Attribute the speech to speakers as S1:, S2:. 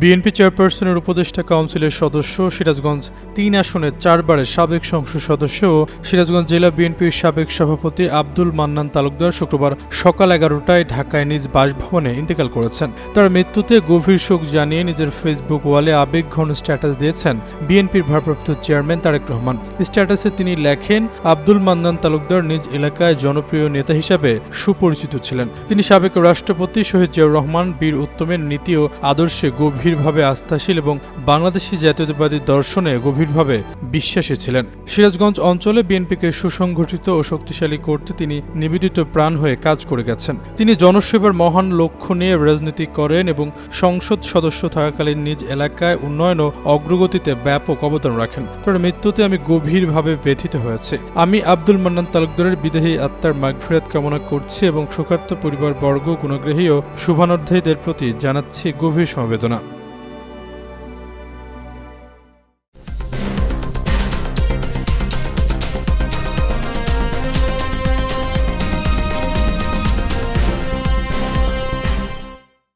S1: BNP চেয়ারপারসনের উপদেষ্টা কাউন্সিলের সদস্য সিরাজগঞ্জ তিন আসনের চারবারের সাবেক সংসদ সদস্য ও সিরাজগঞ্জ জেলা বিএনপির সাবেক সভাপতি আব্দুল মান্নান তালুকদার শুক্রবার সকাল এগারোটায় ঢাকায় নিজ বাসভবনে ইন্তেকাল করেছেন। তার মৃত্যুতে গভীর শোক জানিয়ে নিজের ফেসবুক ওয়ালে আবেগঘন স্ট্যাটাস দিয়েছেন বিএনপির ভারপ্রাপ্ত চেয়ারম্যান তারেক রহমান। স্ট্যাটাসে তিনি লেখেন, আব্দুল মান্নান তালুকদার নিজ এলাকায় জনপ্রিয় নেতা হিসাবে সুপরিচিত ছিলেন। তিনি সাবেক রাষ্ট্রপতি শহীদ জিয়াউর রহমান, বীর উত্তমের নীতি ও আদর্শে গভীরভাবে আস্থাশীল এবং বাংলাদেশি জাতীয়তাবাদী দর্শনে গভীরভাবে বিশ্বাসী ছিলেন। সিরাজগঞ্জ অঞ্চলে বিএনপিকে সুসংগঠিত ও শক্তিশালী করতে তিনি নিবেদিত প্রাণ হয়ে কাজ করে গেছেন। তিনি জনসেবার মহান লক্ষ্য নিয়ে রাজনীতি করেন এবং সংসদ সদস্য থাকাকালীন নিজ এলাকায় উন্নয়ন ও অগ্রগতিতে ব্যাপক অবদান রাখেন। তার মৃত্যুতে আমি গভীরভাবে ব্যথিত হয়েছে। আমি আব্দুল মান্নান তালুকদারের বিদেহী আত্মার মাগফিরাত কামনা করছি এবং শোকার্ত পরিবারবর্গ গুণগ্রহী ও শুভানুধ্যায়ীদের প্রতি জানাচ্ছি গভীর সমবেদনা।